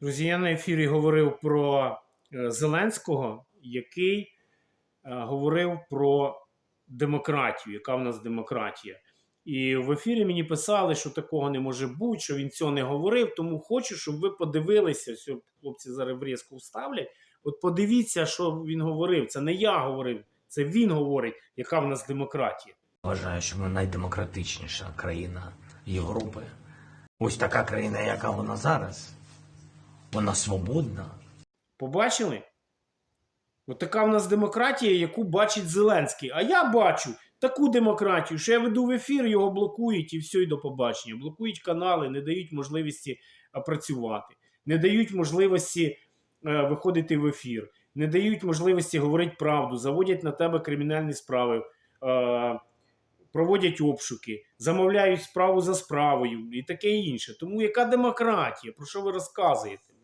Друзі, я на ефірі говорив про е, Зеленського, який е, говорив про демократію, яка в нас демократія. І в ефірі мені писали, що такого не може бути, що він цього не говорив. Тому хочу, щоб ви подивилися, що хлопці зараз врізку вставлять. От подивіться, що він говорив. Це не я говорив, це він говорить, яка в нас демократія. Вважаю, що ми найдемократичніша країна Європи. Ось така країна, яка вона зараз. Вона свободна. Побачили? От така в нас демократія, яку бачить Зеленський. А я бачу таку демократію, що я веду в ефір, його блокують і все, і до побачення. Блокують канали, не дають можливості працювати, не дають можливості е, виходити в ефір, не дають можливості говорити правду, заводять на тебе кримінальні справи, е, проводять обшуки, замовляють справу за справою і таке інше. Тому яка демократія? Про що ви розказуєте?